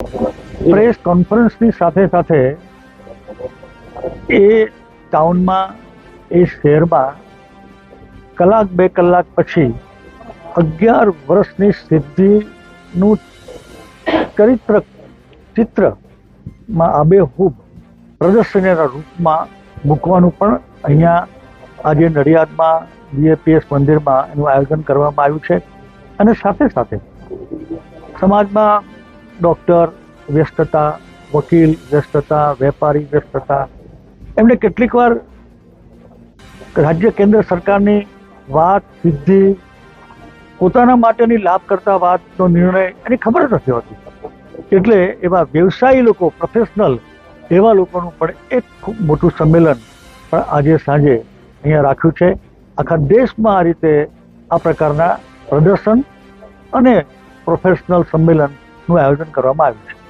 Press કોન્ફરન્સની સાથે સાથે એ ટાઉનમાં, એ શહેરમાં કલાક બે કલાક પછી અગિયાર વર્ષની સિદ્ધિનું ચરિત્ર, ચિત્રમાં આબેહૂબ પ્રદર્શનના રૂપમાં મૂકવાનું પણ અહીંયા આજે નડિયાદમાં બીએપીએસ મંદિરમાં એનું આયોજન કરવામાં આવ્યું છે. અને સાથે સાથે સમાજમાં ડૉક્ટર, વ્યસ્તતા, વકીલ, વ્યસ્તતા, વેપારી, વ્યસ્તતા. એમને કેટલીક વાર રાજ્ય કેન્દ્ર સરકારની વાત, સિદ્ધિ, પોતાના માટેની લાભ કરતા વાતનો નિર્ણય એની ખબર જ નથી હોતી. એટલે એવા વ્યવસાયી લોકો પ્રોફેશનલ એવા લોકોનું પણ એક ખૂબ મોટું સંમેલન પણ આજે સાંજે અહીંયા રાખ્યું છે. આખા દેશમાં આ રીતે આ પ્રકારના પ્રદર્શન અને પ્રોફેશનલ સંમેલનનું આયોજન કરવામાં આવ્યું છે.